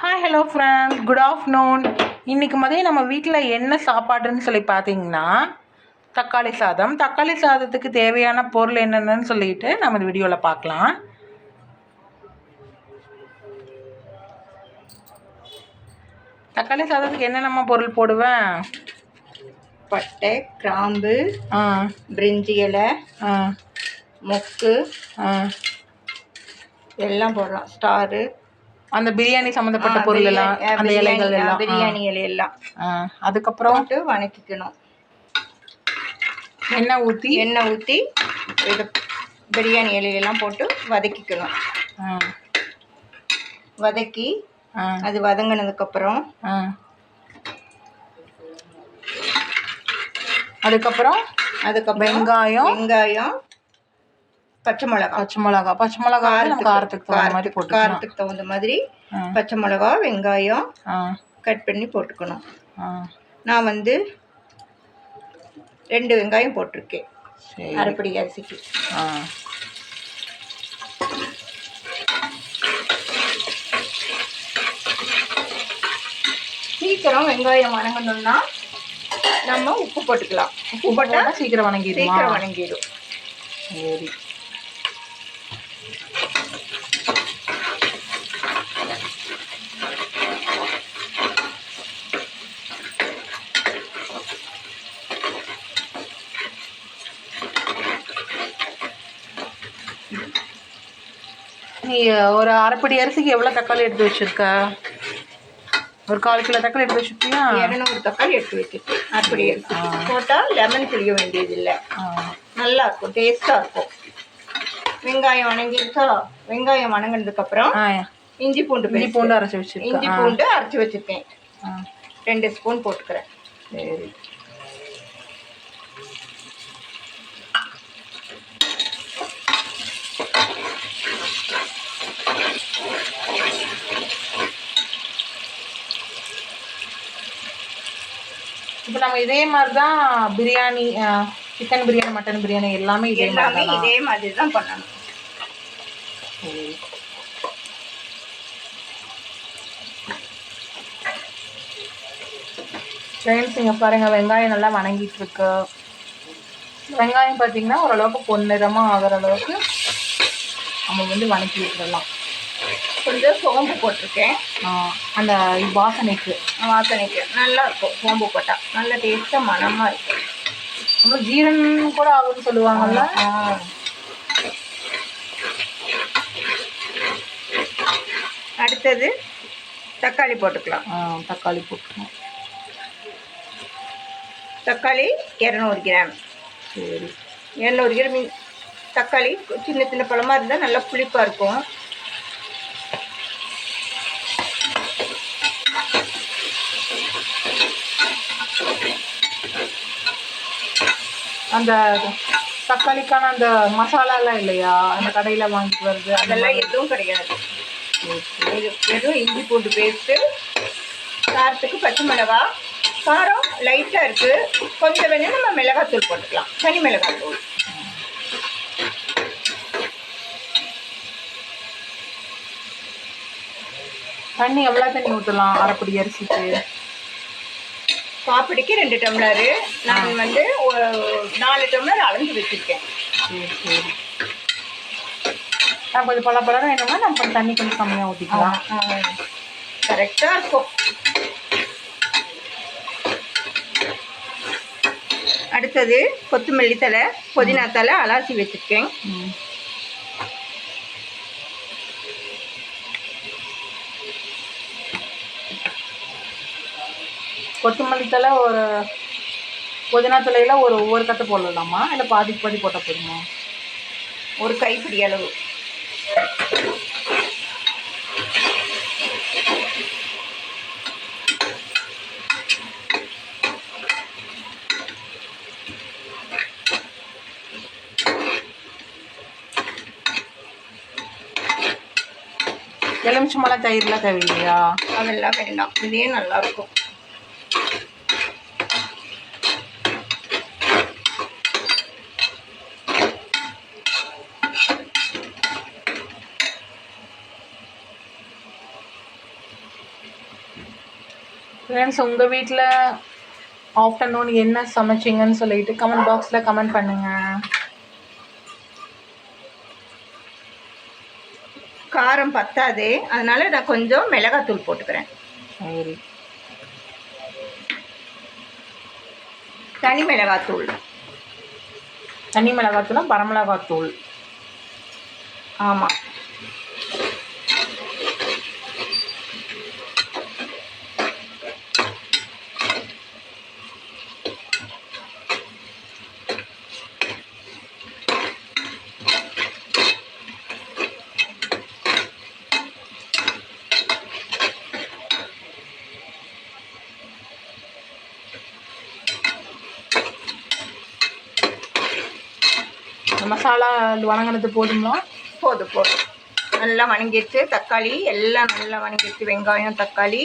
Hi hello friends good afternoon இன்றைக்கி மதியம் நம்ம வீட்டில் என்ன சாப்பாடுன்னு சொல்லி பார்த்தீங்கன்னா தக்காளி சாதம். தக்காளி சாதத்துக்கு தேவையான பொருள் என்னென்னு சொல்லிட்டு நம்ம வீடியோவில் பார்க்கலாம். தக்காளி சாதத்துக்கு என்னென்னம்மா பொருள் போடுவேன்? பட்டை கிராம்பு பிரிஞ்சி இலை மொக்கு எல்லாம் போடுறோம். ஸ்டாரு. அந்த பிரியாணி சம்மந்தப்பட்ட பொருள் எல்லாம் அந்த இலைகள் எல்லாம். பிரியாணி இலை எல்லாம் ஆ அதுக்கப்புறம் போட்டு வணக்கிக்கணும். எண்ணெய் ஊற்றி எண்ணெய் ஊற்றி இது பிரியாணி இலையெல்லாம் போட்டு வதக்கிக்கணும். வதக்கி அது வதங்கினதுக்கப்புறம் அதுக்கப்புறம் அதுக்கப்புறம் வெங்காயம். வெங்காயம் பச்சை மிளகாய் பச்சை மிளகா. பச்சை மிளகா காரத்துக்கு தகுந்த மாதிரி காரத்துக்கு தகுந்த மாதிரி. பச்சை மிளகா வெங்காயம் கட் பண்ணி போட்டுக்கணும். நான் வந்து ரெண்டு வெங்காயம் போட்டிருக்கேன். அரைப்படி அரிசிக்கு. சீக்கிரம் வெங்காயம் வணங்கணும்னா நம்ம உப்பு போட்டுக்கலாம். உப்பு போட்டால் போட்டா சீக்கிரம் வணங்கிடுமா? சீக்கிரம் வணங்கிடும். சரி. நீ ஒரு அரைப்படி அரிசிக்கு எவ்வளோ தக்காளி எடுத்து வச்சிருக்க? ஒரு கால் கிலோ தக்காளி எடுத்து வச்சிருக்கியா? இரநூறு தக்காளி எடுத்து வச்சுருக்கேன். அரைப்படி அரிசி. போட்டால் லெமன் புளிய வேண்டியதில்லை. நல்லா இருக்கும் டேஸ்ட்டாக இருக்கும். வெங்காயம் வணங்கிருக்கா வெங்காயம் வணங்கினதுக்கப்புறம் இஞ்சி பூண்டு இஞ்சி. பூண்டு அரைச்சி வச்சிருக்க இஞ்சி பூண்டு அரைச்சி வச்சுருக்கேன். ரெண்டு ஸ்பூன் போட்டுக்கிறேன். சரி. இதே மாதிரி தான் பிரியாணி சிக்கன் பிரியாணி மட்டன் பிரியாணி எல்லாமே இதே எல்லாமே இதே மாதிரி தான் பண்ணணும். ஃப்ரெண்ட்ஸ் இங்கே பாருங்கள் வெங்காயம் நல்லா வணங்கிட்டு இருக்கு வெங்காயம் பார்த்தீங்கன்னா ஓரளவுக்கு பொன்னிறமாக ஆகிற அளவுக்கு நம்ம வந்து வணக்கி விட்டுறலாம் கொஞ்சம் சோம்பு போட்டிருக்கேன். அந்த வாசனைக்கு. வாசனைக்கு. நல்லா இருக்கும் சோம்பு போட்டால் நல்ல டேஸ்ட்டாக மணமாக இருக்கும். நம்ம ஜீரன் கூட ஆகும்னு சொல்லுவாங்கல்ல? அடுத்தது தக்காளி போட்டுக்கலாம். தக்காளி போட்டுக்கணும் தக்காளி இரநூறு கிராம். சரி. இரநூறு கிராம் தக்காளி சின்ன சின்ன பழமாக இருந்தால் நல்லா புளிப்பாக இருக்கும். அந்த தக்காளிக்கான அந்த மசாலாலாம் இல்லையா? அந்த கடையில் வாங்கிட்டு வருது அதெல்லாம் எதுவும் கிடையாது. வெறும் இஞ்சி பூண்டு பேஸ்ட்டு காரத்துக்கு பச்சை மிளகா காரம் லைட்டாக இருக்குது கொஞ்சம் வேணும் நம்ம மிளகாத்தூள் போட்டுக்கலாம். தனி மிளகாத்தூள். தண்ணி எவ்வளோ தண்ணி ஊற்றலாம் அரைப்படி அரிசிக்கு. காப்பிடிக்கு ரெண்டு டம்ளரு. நான் வந்து நாலு டம்ளர் அளந்து வச்சுருக்கேன். சரி சரி. நான் கொஞ்சம் பல பழம் வேணும்னா நம்ம தண்ணி கொஞ்சம் கம்மியாக ஊற்றிக்கலாம் கரெக்டாக இருக்கும். அடுத்தது கொத்தமல்லி தலை புதினா தலை அலாசி வச்சுருக்கேன். கொத்தமல்லி தலை ஒரு புதினா தலையில் ஒரு ஒவ்வொரு கட்டு போடலாமா? இல்லை பாதிக்கு பாதி போட்டால் போதுமா? ஒரு கைப்பிடி அளவு. எலுமிச்சம்பழம் தயிரெலாம் தேவையில்லையா? அதெல்லாம் வேண்டாம். இதே நல்லாயிருக்கும் ஃப்ரெண்ட்ஸ் உங்கள் வீட்டில் ஆஃப்டர்நூன் என்ன சமைச்சிங்கன்னு சொல்லிட்டு கமெண்ட் பாக்ஸில் கமெண்ட் பண்ணுங்கள் காரம் பத்தாது அதனால நான் கொஞ்சம் மிளகாத்தூள் போட்டுக்கிறேன். சரி. தனி மிளகாத்தூள். தனி மிளகாத்தூள்னா வரமிளகாத்தூள் ஆமாம் மசாலா வணங்கினது போதுங்களா போதும் போதும். நல்லா வணங்கிடுச்சு. தக்காளி எல்லாம் நல்லா வணங்கிடுச்சு. வெங்காயம் தக்காளி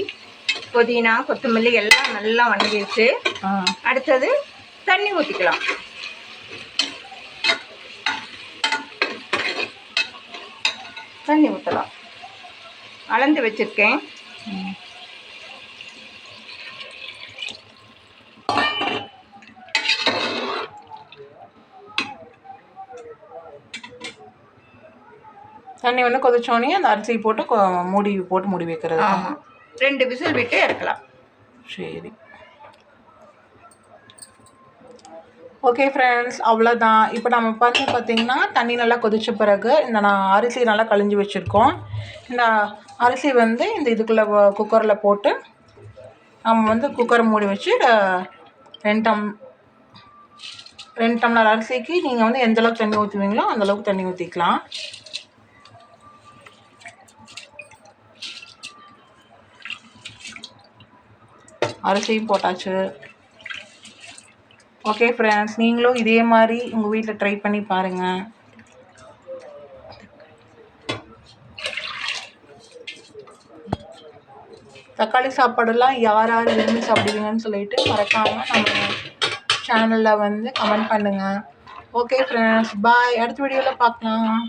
புதினா கொத்தமல்லி எல்லாம் நல்லா வணங்கிடுச்சு. அடுத்தது தண்ணி ஊற்றிக்கலாம் தண்ணி ஊற்றலாம் அளந்து வச்சுருக்கேன். தண்ணி வந்து கொதிச்சோடனே அந்த அரிசி போட்டு கொ- மூடி போட்டு மூடி வைக்கிறது. ஆமாம் ரெண்டு விசில் விட்டு இறக்கலாம். சரி. ஓகே ஃப்ரெண்ட்ஸ் அவ்வளோதான் இப்போ நம்ம பார்த்து பார்த்தீங்கன்னா தண்ணி நல்லா கொதிச்ச பிறகு இந்த நான் அரிசி நல்லா கழிஞ்சு வச்சுருக்கோம். இந்த அரிசி வந்து இந்த இதுக்குள்ளே குக்கரில் போட்டு நம்ம வந்து குக்கரை மூடி வச்சு அஹ், ரெண்டு டம் ரெண்டு டம்ளர் அரிசிக்கு நீங்கள் வந்து எந்த அளவுக்கு தண்ணி ஊற்றுவீங்களோ அந்த அளவுக்கு தண்ணி ஊற்றிக்கலாம் அரிசியும் போட்டாச்சு. ஓகே ஃப்ரெண்ட்ஸ் நீங்களும் இதே மாதிரி உங்கள் வீட்டில் ட்ரை பண்ணி பாருங்கள் தக்காளி சாப்பாடெல்லாம் யார் யார் விரும்பி சாப்பிடுவீங்கன்னு சொல்லிட்டு மறக்காமல் நம்ம சேனலில் வந்து கமெண்ட் பண்ணுங்கள் ஓகே ஃப்ரெண்ட்ஸ் பாய் அடுத்த வீடியோவில் பார்க்கலாம்